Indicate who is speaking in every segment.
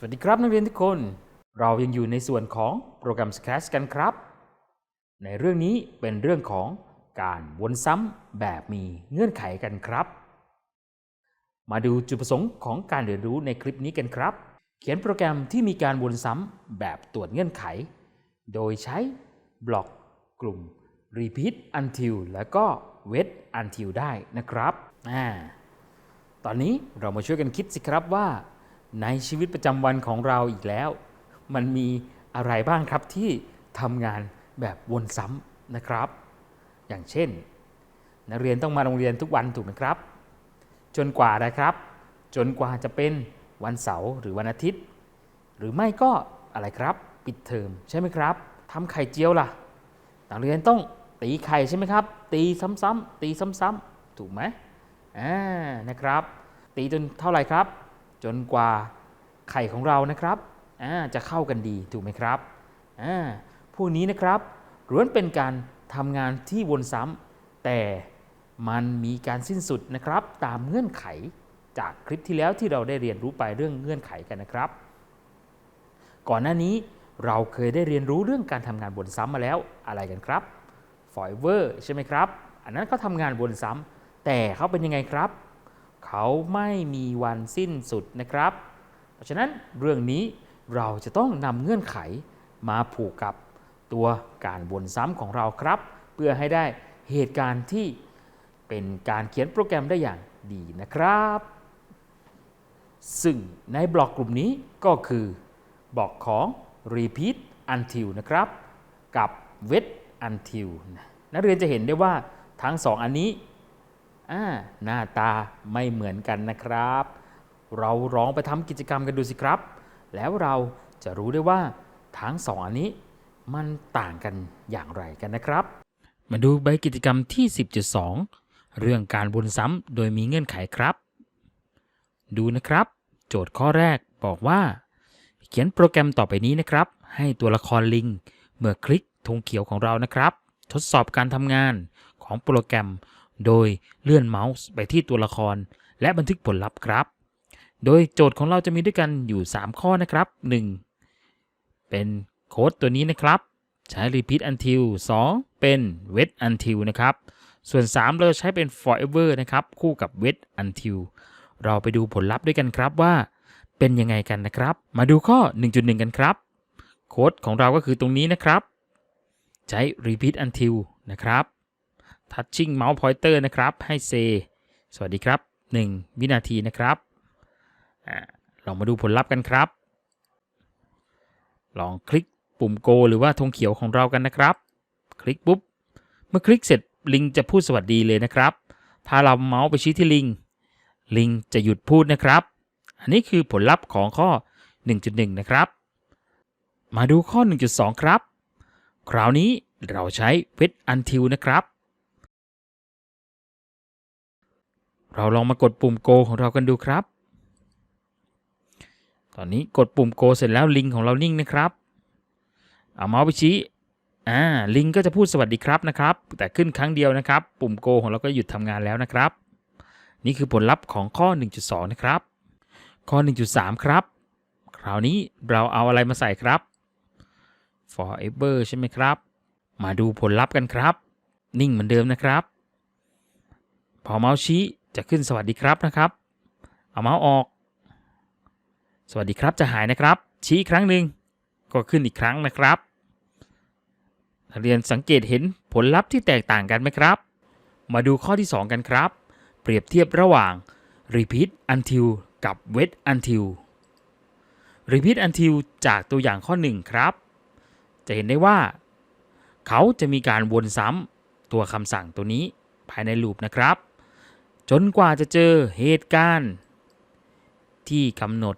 Speaker 1: สวัสดีครับนักเรียนทุกคน เรายังอยู่ในส่วนของโปรแกรม Scratch กันครับ ในเรื่องนี้เป็นเรื่องของการวนซ้ำแบบมีเงื่อนไขกันครับ มาดูจุดประสงค์ของการเรียนรู้ในคลิปนี้กันครับ เขียนโปรแกรมที่มีการวนซ้ำแบบตรวจเงื่อนไข โดยใช้บล็อกกลุ่ม repeat until แล้วก็ wait until ได้นะครับ อ่า ตอนนี้เรามาช่วยกันคิดสิครับว่า ในชีวิตประจำวันของเราอีกแล้ว มันมีอะไรบ้างครับที่ทำงานแบบวนซ้ำนะครับ อย่างเช่น นักเรียนต้องมาโรงเรียนทุกวันถูกไหมครับ จนกว่านะครับ จนกว่าจะเป็นวันเสาร์หรือวันอาทิตย์ หรือไม่ก็อะไรครับ ปิดเทอมใช่ไหมครับทำไข่เจียวล่ะ นักเรียนต้องตีไข่ใช่ไหมครับ ตีซ้ำๆตีซ้ำๆถูกไหมอ่านะครับ ตีจนเท่าไหร่ครับ จนกว่าไข่ของเรานะครับจะเข้ากันดีถูกไหมครับอ่าพวกนี้นะครับล้วนเป็นการทำงานที่วนซ้ำแต่มันมีการสิ้นสุดนะครับ ตามเงื่อนไขจากคลิปที่แล้วที่เราได้เรียนรู้ไปเรื่องเงื่อนไขกันนะครับ ก่อนหน้านี้เราเคยได้เรียนรู้เรื่องการทำงานวนซ้ำมาแล้วอะไรกันครับฟอยเวอร์ใช่ไหมครับ อันนั้นเขาทำงานวนซ้ำแต่เขาเป็นยังไงครับ เขาไม่มีวันสิ้นสุดนะครับ เพราะฉะนั้นเรื่องนี้เราจะต้องนำเงื่อนไขมาผูกกับตัวการวนซ้ำของเราครับ เพื่อให้ได้เหตุการณ์ที่เป็นการเขียนโปรแกรมได้อย่างดีนะครับ ซึ่งในบล็อกกลุ่มนี้ก็คือบล็อกของ repeat until นะครับ กับ wait until นักเรียนจะเห็นได้ว่าทั้งสองอันนี้ หน้าตาไม่เหมือนกันนะครับ เราลองไปทำกิจกรรมกันดูสิครับ แล้วเราจะรู้ได้ว่าทั้งสองอันนี้มันต่างกันอย่างไรกันนะครับ มาดูใบกิจกรรมที่ 10.2 เรื่องการวนซ้ำโดยมีเงื่อนไขครับ ดูนะครับ โจทย์ข้อแรกบอกว่า เขียนโปรแกรมต่อไปนี้นะครับ ให้ตัวละครลิง เมื่อคลิกธงเขียวของเรานะครับ ทดสอบการทำงานของโปรแกรม โดยเลื่อนเมาส์ไปที่ตัวละคร และบันทึกผลลัพธ์ครับ โดยโจทย์ของเราจะมีด้วยกันอยู่ 3 ข้อนะครับ 1. เป็นโค้ดตัวนี้นะครับ ใช้ repeat until 2. เป็น wait until นะครับ ส่วน 3 เราใช้เป็น forever นะครับ คู่กับ wait until เราไปดูผลลัพธ์ด้วยกันครับว่า เป็นยังไงกันนะครับ มาดูข้อ 1.1 กันครับ โค้ดของเราก็คือตรงนี้นะครับ ใช้ repeat until นะครับ touching mouse pointer นะครับ ให้เซสวัสดีครับ 1 วินาทีนะครับอาลองมาดูผลลัพธ์กันครับ ลองคลิกปุ่ม go หรือว่าธงเขียวของเรากันนะครับ คลิกปุ๊บ เมื่อคลิกเสร็จลิงจะพูดสวัสดีเลยนะครับ ถ้าเราเมาส์ไปชี้ที่ลิง ลิงจะหยุดพูดนะครับ อันนี้คือผลลัพธ์ของข้อ 1.1 นะครับ มาดูข้อ 1.2 ครับ คราวนี้เราใช้ wait until นะครับ เราลองมากดปุ่ม go ของเรากันดูครับ ตอนนี้กดปุ่ม go เสร็จแล้วลิงของเรานิ่งนะครับเอาเมาส์ไปชี้อ่าลิงก็จะพูดสวัสดีครับนะครับ แต่ขึ้นครั้งเดียวนะครับ ปุ่ม go ของเราก็หยุดทำงานแล้วนะครับ นี่คือผลลัพธ์ของข้อ 1.2 นะครับ ข้อ 1.3 ครับ คราวนี้เราเอาอะไรมาใส่ครับ forever ใช่ไหมครับ มาดูผลลัพธ์กันครับ นิ่งเหมือนเดิมนะครับ พอเมาส์ชี้ จะขึ้นสวัสดีครับนะครับ เอาเมาส์ออก สวัสดีครับจะหายนะครับ ชี้ครั้งหนึ่งก็ขึ้นอีกครั้งนะครับนักเรียนสังเกตเห็นผลลัพธ์ที่แตกต่างกันไหมครับ มาดูข้อที่ 2 กันครับ เปรียบเทียบระหว่าง repeat until กับ wait until repeat until จากตัวอย่างข้อ 1 ครับ จะเห็นได้ว่า เขาจะมีการวนซ้ำตัวคำสั่งตัวนี้ภายในลูปนะครับ จนกว่าจะเจอเหตุการณ์ ที่กำหนด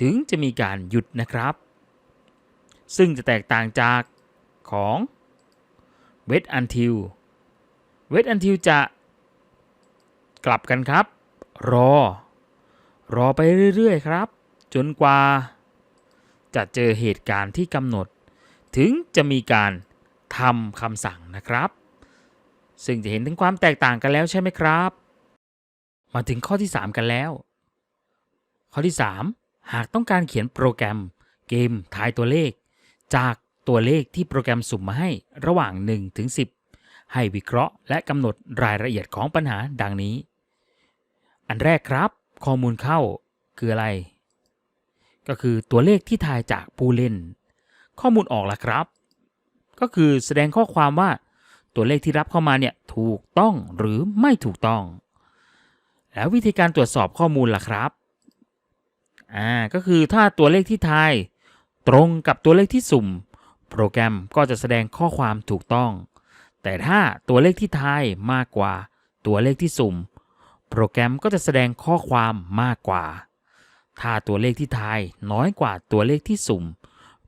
Speaker 1: ถึงจะมีการหยุดนะครับ ซึ่งจะแตกต่างจากของ wait until wait until จะ กลับกันครับ รอ รอไปเรื่อยๆครับ จนกว่า จะเจอเหตุการณ์ที่กำหนด ถึงจะมีการทำคำสั่งนะครับ ซึ่งจะเห็นถึงความแตกต่างกันแล้วใช่ไหมครับ มาถึงข้อที่ 3 กันแล้ว ข้อที่หากต้องการเขียนโปรแกรม เกมทายตัวเลข จากตัวเลขที่โปรแกรมสุ่มมาให้ระหว่าง 1 ถึง 10 ให้วิเคราะห์และกำหนดรายละเอียดของปัญหาดังนี้ อันแรกครับ ข้อมูลเข้าคืออะไร ก็คือตัวเลขที่ทายจากผู้เล่น ข้อมูลออกล่ะครับ ก็คือแสดงข้อความว่า ตัวเลขที่รับเข้ามาเนี่ยถูกต้องหรือไม่ถูกต้อง แล้ววิธีการตรวจสอบข้อมูลล่ะครับอ่าก็คือถ้าตัวเลขที่ทายตรงกับตัวเลขที่สุ่ม โปรแกรมก็จะแสดงข้อความถูกต้อง แต่ถ้าตัวเลขที่ทายมากกว่า ตัวเลขที่สุ่ม โปรแกรมก็จะแสดงข้อความมากกว่า ถ้าตัวเลขที่ทายน้อยกว่าตัวเลขที่สุ่ม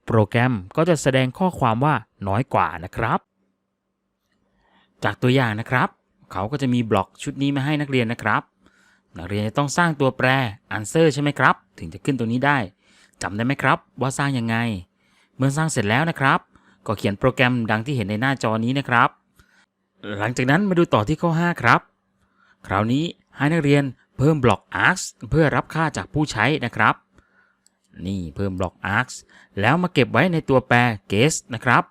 Speaker 1: โปรแกรมก็จะแสดงข้อความว่าน้อยกว่านะครับ จากตัวอย่างนะครับ เขาก็จะมีบล็อกชุดนี้มาให้นักเรียนนะครับ นักเรียนจะต้องสร้างตัวแปร answer ใช่ไหมครับ ถึงจะขึ้นตัวนี้ได้จำได้ไหมครับ ว่าสร้างยังไง เมื่อสร้างเสร็จแล้วนะครับ ก็เขียนโปรแกรมดังที่เห็นในหน้าจอนี้นะครับ หลังจากนั้นมาดูต่อที่ข้อ 5 ครับ คราวนี้ให้นักเรียนเพิ่มบล็อก args เพื่อรับค่าจากผู้ใช้นะครับ นี่เพิ่มบล็อก args แล้วมาเก็บไว้ในตัวแปร guess นะครับ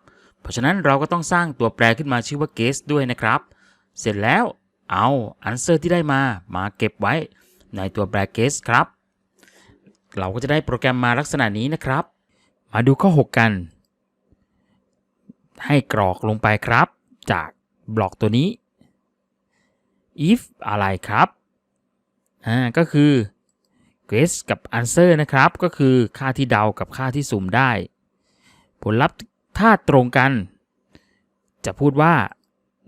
Speaker 1: เพราะฉะนั้นเราก็ต้องสร้างตัวแปรขึ้นมาชื่อว่า guess ด้วยนะครับ เสร็จแล้วเอา answer ที่ได้มามาเก็บไว้ในตัวแปร guess ครับ เราก็จะได้โปรแกรมมาลักษณะนี้นะครับ มาดูข้อ 6 กัน ให้กรอกลงไปครับ จากบล็อกตัวนี้ if อะไรครับอ่าก็คือ guess กับ answer นะครับ ก็คือค่าที่เดากับค่าที่สุ่มได้ ผลลัพธ์ ถ้าตรงกัน จะพูดว่า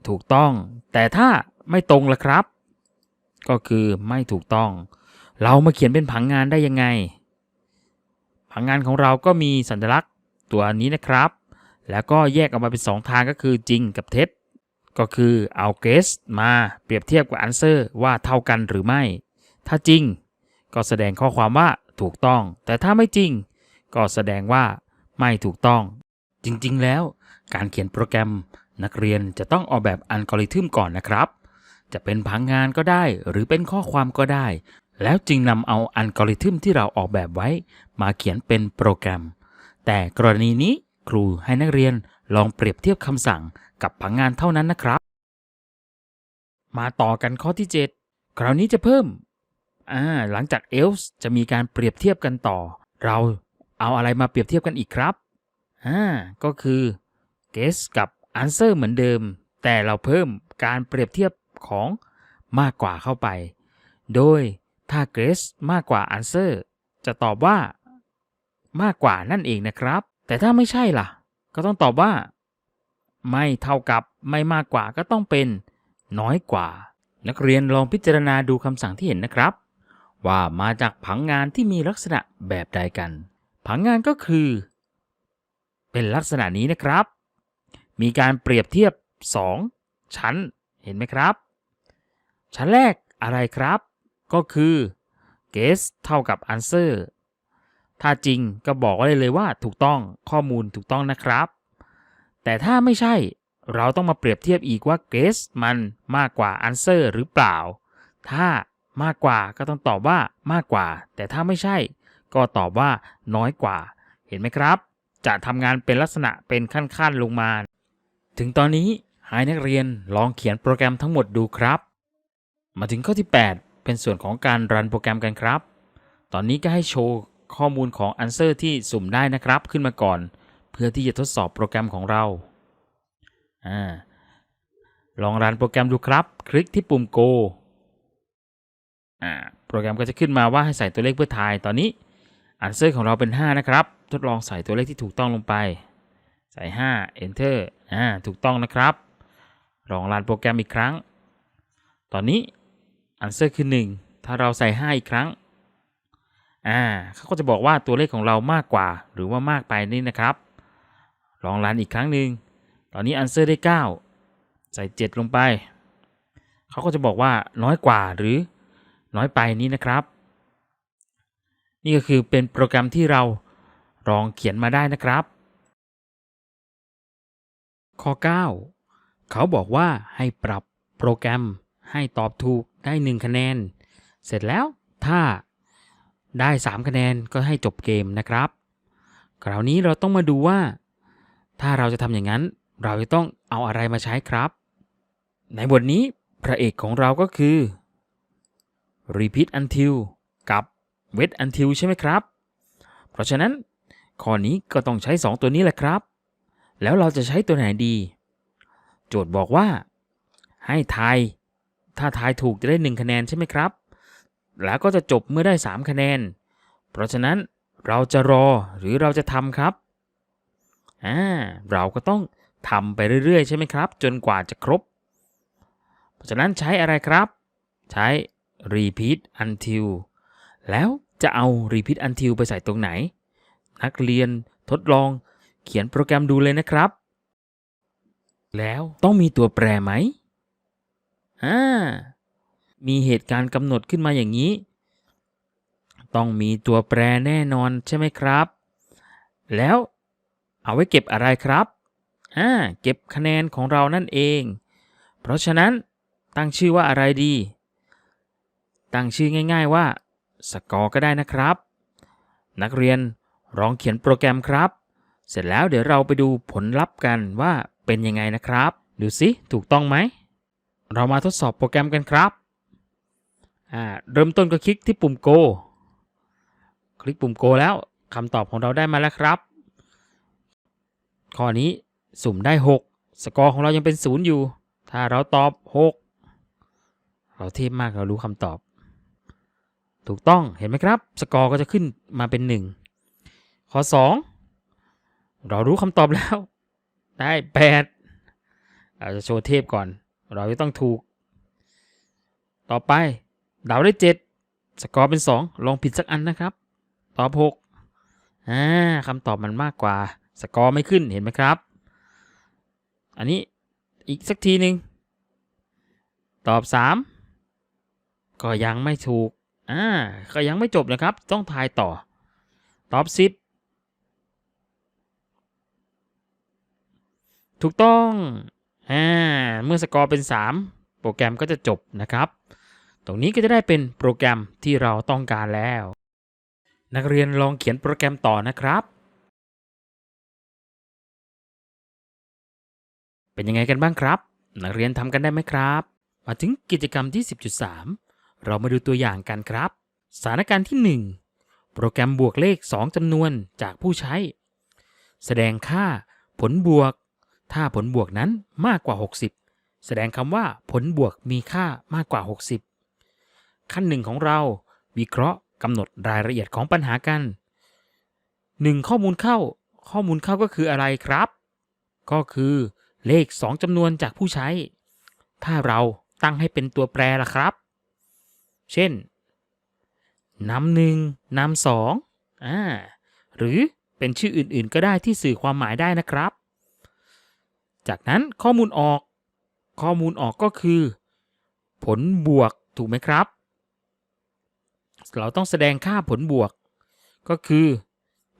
Speaker 1: ถูกต้อง แต่ถ้าไม่ตรงล่ะครับ ก็คือไม่ถูกต้อง เรามาเขียนเป็นผังงานได้ยังไง ผังงานของเราก็มีสัญลักษณ์ตัวนี้นะครับ แล้วก็แยกออกมาเป็น 2 ทางก็คือจริงกับเท็จ ก็คือเอา guess มาเปรียบเทียบกับ answer ว่าเท่ากันหรือไม่ ถ้าจริง ก็แสดงข้อความว่าถูกต้อง แต่ถ้าไม่จริง ก็แสดงว่าไม่ถูกต้อง จริงๆ แล้วการเขียนโปรแกรมนักเรียนจะต้องออกแบบอัลกอริทึมก่อนนะครับ จะเป็นผังงานก็ได้หรือเป็นข้อความก็ได้ แล้วจึงนำเอาอัลกอริทึมที่เราออกแบบไว้ มาเขียนเป็นโปรแกรม แต่กรณีนี้ครูให้นักเรียนลองเปรียบเทียบคำสั่งกับผังงานเท่านั้นนะครับ มาต่อกันข้อที่ 7 คราวนี้จะเพิ่มอ่าหลังจาก else จะมีการเปรียบเทียบกันต่อ เราเอาอะไรมาเปรียบเทียบกันอีกครับ อ่าก็คือ guess กับ answer เหมือนเดิม แต่เราเพิ่มการเปรียบเทียบของมากกว่าเข้าไป โดยถ้า guess มากกว่า answer จะตอบว่ามากกว่านั่นเองนะครับ แต่ถ้าไม่ใช่ล่ะ ก็ต้องตอบว่า ไม่เท่ากับไม่มากกว่าก็ต้องเป็นน้อยกว่า นักเรียนลองพิจารณาดูคำสั่งที่เห็นนะครับ ว่ามาจากผังงานที่มีลักษณะแบบใดกัน ผังงานก็คือ เป็นลักษณะนี้นะครับ มีการเปรียบเทียบ 2 ชั้นเห็นไหมครับ ชั้นแรกอะไรครับ ก็คือ guess เท่ากับ answer ถ้าจริงก็บอกไว้เลยว่าถูกต้องข้อมูลถูกต้องนะครับ แต่ถ้าไม่ใช่เราต้องมาเปรียบเทียบอีกว่า guess มันมากกว่า answer หรือเปล่า ถ้ามากกว่าก็ต้องตอบว่ามากกว่า แต่ถ้าไม่ใช่ ก็ตอบว่าน้อยกว่า เห็นไหมครับ จะทำงานเป็นลักษณะเป็นขั้นๆลงมา ถึงตอนนี้ให้นักเรียนลองเขียนโปรแกรมทั้งหมดดูครับ มาถึงข้อที่ 8 เป็นส่วนของการรันโปรแกรมกันครับ ตอนนี้ก็ให้โชว์ข้อมูลของ Answer ที่สุ่มได้นะครับขึ้นมาก่อน เพื่อที่จะทดสอบโปรแกรมของเราอาลองรันโปรแกรมดูครับ คลิกที่ปุ่ม Go อ่าโปรแกรมก็จะขึ้นมาว่าให้ใส่ตัวเลขเพื่อทายตอนนี้ Answer ของเราเป็น 5 นะครับ ทดลองใส่ตัวเลขที่ถูกต้องลงไป ใส่ 5 Enter อ่าถูกต้องนะครับ ลองรันโปรแกรมอีกครั้ง ตอนนี้ Answer คือ 1 ถ้าเราใส่ 5 อีกครั้งอ่าเขาก็จะบอกว่าตัวเลขของเรามากกว่า หรือว่ามากไปนี่นะครับ ลองรันอีกครั้งหนึ่งตอนนี้ Answer ได้ 9 ใส่ 7 ลงไป เขาก็จะบอกว่าน้อยกว่าหรือน้อยไปนี้นะครับ นี่ก็คือเป็นโปรแกรมที่เราลองเขียนมาได้นะครับ ข้อ 9 เขาบอกว่าให้ปรับโปรแกรมให้ตอบถูกได้ 1 คะแนน เสร็จแล้วถ้าได้ 3 คะแนนก็ให้จบเกมนะครับ คราวนี้เราต้องมาดูว่า ถ้าเราจะทำอย่างนั้น เราจะต้องเอาอะไรมาใช้ครับ ในบทนี้พระเอกของเราก็คือ repeat until wait until ใช่ไหมครับ เพราะฉะนั้นข้อนี้ก็ต้องใช้ 2 ตัวนี้แหละครับ แล้วเราจะใช้ตัวไหนดี โจทย์บอกว่า ให้ทาย ถ้าทายถูกจะได้ 1 คะแนนใช่ไหมครับ แล้วก็จะจบเมื่อได้ 3 คะแนน เพราะฉะนั้นเราจะรอหรือเราจะทำครับ อ่า เราก็ต้องทำไปเรื่อยๆ ใช่ไหมครับ จนกว่าจะครบ เพราะฉะนั้นใช้อะไรครับ ใช้ repeat until แล้ว จะเอา repeat until ไปใส่ตรงไหน นักเรียนทดลองเขียนโปรแกรมดูเลยนะครับ แล้วต้องมีตัวแปรไหมอ่ามีเหตุการณ์กำหนดขึ้นมาอย่างนี้ ต้องมีตัวแปรแน่นอนใช่ไหมครับ แล้วเอาไว้เก็บอะไรครับอ่าเก็บคะแนนของเรานั่นเอง เพราะฉะนั้นตั้งชื่อว่าอะไรดี ตั้งชื่อง่าย ๆว่า สกอร์ก็ได้นะครับ นักเรียนลองเขียนโปรแกรมครับ เสร็จแล้วเดี๋ยวเราไปดูผลลัพธ์กันว่าเป็นยังไงนะครับดูสิถูกต้องไหม เรามาทดสอบโปรแกรมกันครับอ่าเริ่มต้นก็คลิกที่ปุ่ม Go คลิกปุ่ม Go แล้วคำตอบของเราได้มาแล้วครับ ข้อนี้สุ่มได้ 6 สกอร์ของเรายังเป็น 0 อยู่ ถ้าเราตอบ 6 เราเทพมากเรารู้คำตอบ ถูกต้องเห็นไหมครับ สกอร์ก็จะขึ้นมาเป็น 1 ข้อ 2 เรารู้คำตอบแล้ว ได้ 8 เราจะโชว์เทพก่อน เราจะต้องถูก ต่อไปเดาได้ 7 สกอร์เป็น 2 ลองผิดสักอันนะครับ ตอบ6อ่าคำตอบมันมากกว่า สกอร์ไม่ขึ้นเห็นไหมครับ อันนี้อีกสักทีหนึ่งตอบ 3 ก็ยังไม่ถูก อ่าก็ยังไม่จบนะครับ ต้องทายต่อตอบ10ถูกต้องอ่าเมื่อสกอร์เป็น 3 โปรแกรมก็จะจบนะครับ ตรงนี้ก็จะได้เป็นโปรแกรมที่เราต้องการแล้ว นักเรียนลองเขียนโปรแกรมต่อนะครับ เป็นยังไงกันบ้างครับ นักเรียนทำกันได้ไหมครับ มาถึงกิจกรรมที่ 10.3 เรามาดูตัวอย่างกันครับ สถานการณ์ที่ 1 โปรแกรมบวกเลข 2จำนวนจากผู้ใช้ แสดงค่า ผลบวก ถ้าผลบวกนั้นมากกว่า 60 แสดงคำว่าผลบวกมีค่ามากกว่า 60 ขั้นหนึ่งของเราวิเคราะห์กำหนดรายละเอียดของปัญหากัน 1. ข้อมูลเข้า ข้อมูลเข้าก็คืออะไรครับ ก็คือเลข 2จำนวนจากผู้ใช้ ถ้าเราตั้งให้เป็นตัวแปรล่ะครับ เช่นนำหนึ่งนำสองอ่าหรือเป็นชื่ออื่นๆก็ได้ที่สื่อความหมายได้นะครับ จากนั้นข้อมูลออก ข้อมูลออกก็คือ ผลบวกถูกไหมครับ เราต้องแสดงค่าผลบวก ก็คือ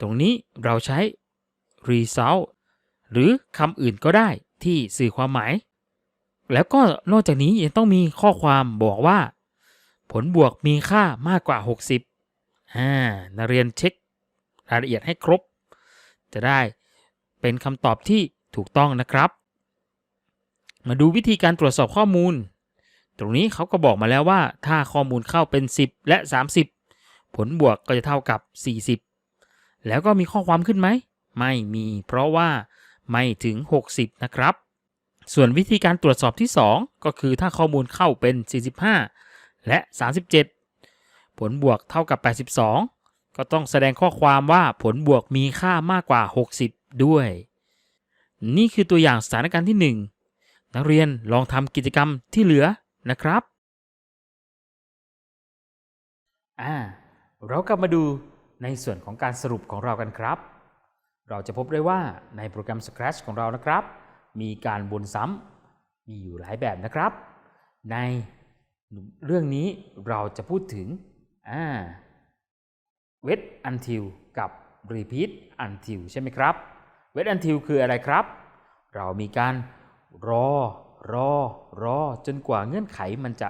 Speaker 1: ตรงนี้เราใช้ result หรือคำอื่นก็ได้ที่สื่อความหมาย แล้วก็นอกจากนี้ยังต้องมีข้อความบอกว่า ผลบวกมีค่ามากกว่า 60อ่านักเรียนเช็ครายละเอียดให้ครบ จะได้เป็นคำตอบที่ถูกต้องนะครับ มาดูวิธีการตรวจสอบข้อมูล ตรงนี้เขาก็บอกมาแล้วว่า ถ้าข้อมูลเข้าเป็น 10 และ 30 ผลบวกก็จะเท่ากับ 40 แล้วก็มีข้อความขึ้นไหม ไม่มี เพราะว่าไม่ถึง 60 นะครับ ส่วนวิธีการตรวจสอบที่ 2 ก็คือถ้าข้อมูลเข้าเป็น 45 และ 37 ผลบวกเท่ากับ 82 ก็ต้องแสดงข้อความว่าผลบวกมีค่ามากกว่า 60 ด้วย นี่คือตัวอย่างสถานการณ์ที่ 1 นักเรียนลองทำกิจกรรมที่เหลือนะครับอ่าเรากลับมาดูในส่วนของการสรุปของเรากันครับ เราจะพบได้ว่าในโปรแกรม Scratch ของเรานะครับ มีการวนซ้ำมีอยู่หลายแบบนะครับ ใน เรื่องนี้เราจะพูดถึงอ่า wait until กับ repeat until ใช่ไหมครับ wait until คืออะไรครับ เรามีการรอ รอ รอ จนกว่าเงื่อนไขมันจะ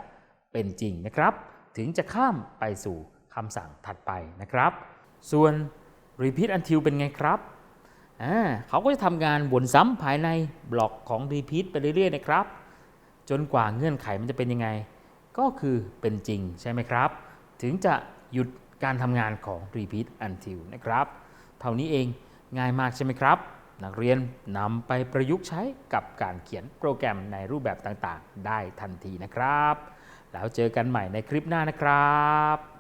Speaker 1: เป็นจริงนะครับ ถึงจะข้ามไปสู่คำสั่งถัดไปนะครับ ส่วน repeat until เป็นไงครับเขาก็จะทำงานวนซ้ำภายในบล็อกของ repeat ไปเรื่อยๆนะครับ จนกว่าเงื่อนไขมันจะเป็นยังไง ก็คือเป็นจริงใช่ไหมครับ ถึงจะหยุดการทำงานของ repeat until นะครับ เท่านี้เองง่ายมากใช่ไหมครับ นักเรียนนำไปประยุกต์ใช้กับการเขียนโปรแกรมในรูปแบบต่างๆ ได้ทันทีนะครับ แล้วเจอกันใหม่ในคลิปหน้านะครับ